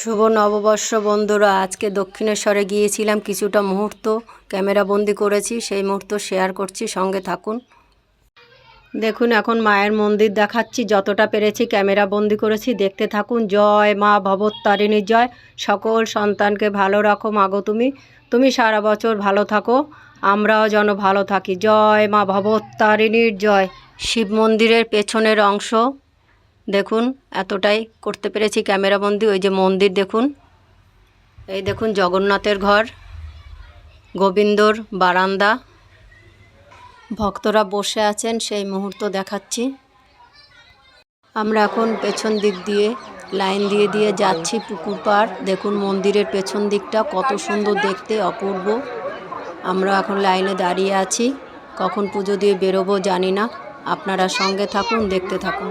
শুভ নববর্ষ বন্ধুরা, আজকে দক্ষিণেশ্বরে গিয়েছিলাম, কিছুটা মুহূর্ত ক্যামেরা বন্দি করেছি, সেই মুহূর্ত শেয়ার করছি, সঙ্গে থাকুন। দেখুন, এখন মায়ের মন্দির দেখাচ্ছি, যতটা পেরেছি ক্যামেরা বন্দি করেছি, দেখতে থাকুন, জয় মা ভবত্তারিণীর জয় সকল সন্তানকে ভালো রাখো মাগো তুমি তুমি সারা বছর ভালো থাকো, আমরাও যেন ভালো থাকি, জয় মা ভবত্তারিণীর জয়। শিব মন্দিরের পেছনের অংশ দেখুন, এতটাই করতে পেরেছি ক্যামেরাবন্দি, ওই যে মন্দির দেখুন। এই দেখুন, জগন্নাথের ঘর, গোবিন্দর বারান্দা। ভক্তরা বসে আছেন, সেই মুহূর্ত দেখাচ্ছি। আমরা এখন পেছন দিক দিয়ে, লাইন দিয়ে দিয়ে যাচ্ছি পুকুর পাড়। দেখুন, মন্দিরের পেছন দিকটা কত সুন্দর দেখতে, অপূর্ব। আমরা এখন লাইনে দাঁড়িয়ে আছি। কখন পুজো দিয়ে বেরোবো জানি না। আপনারা সঙ্গে থাকুন, দেখতে থাকুন।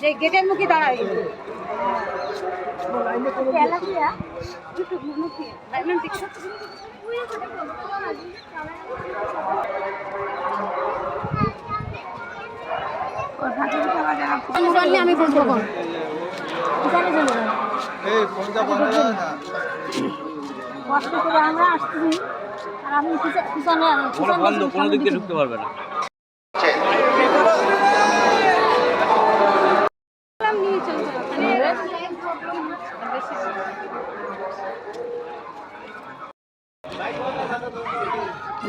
যে গেটের মুখে দাঁড়াই আমি বলব। এই ফোনটা কষ্ট করে আমরা আসছি। আর আমি পিছনে পিছনে কোনো বন্ধ কোনো দিক দিয়ে ঢুকতে পারবে না।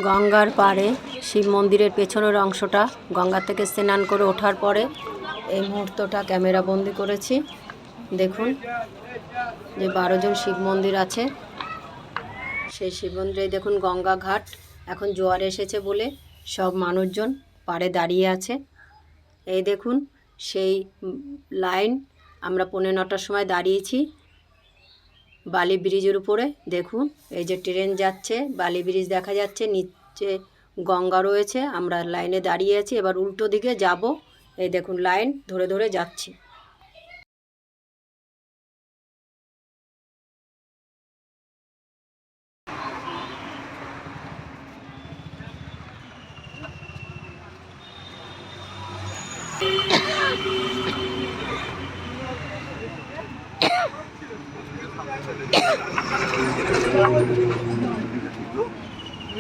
গঙ্গার পাড়ে শিব মন্দিরের পেছনের অংশটা গঙ্গা থেকে স্নান করে ওঠার পরে এই মুহূর্তটা ক্যামেরা বন্দি করেছি। দেখুন, যে বারো জন শিব মন্দির আছে। সেই শিব মন্দিরে দেখুন গঙ্গা ঘাট। এখন জোয়ার এসেছে বলে সব মানুষজন পাড়ে দাঁড়িয়ে আছে। এই দেখুন, সেই লাইন আমরা পৌনে নটার সময় দাঁড়িয়েছি বালি ব্রিজের উপরে। দেখুন, এই যে ট্রেন যাচ্ছে, বালি ব্রিজ দেখা যাচ্ছে, নিচে গঙ্গা রয়েছে। আমরা লাইনে দাঁড়িয়ে আছি, এবার উল্টো দিকে যাব। এই দেখুন, লাইন ধরে ধরে যাচ্ছি।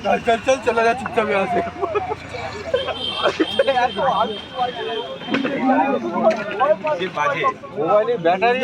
चल चल चल चला जा चुपचाप यहाँ से। मोबाइल बैटरी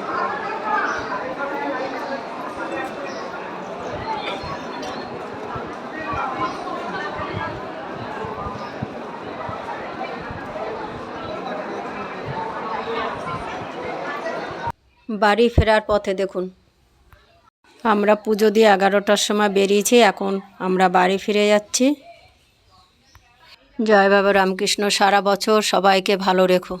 বাড়ি ফেরার পথে দেখুন। আমরা পুজো দিয়ে এগারোটার সময় বেরিয়েছি, এখন আমরা বাড়ি ফিরে যাচ্ছি। জয় বাবা রামকৃষ্ণ, সারা বছর সবাইকে ভালো রেখো।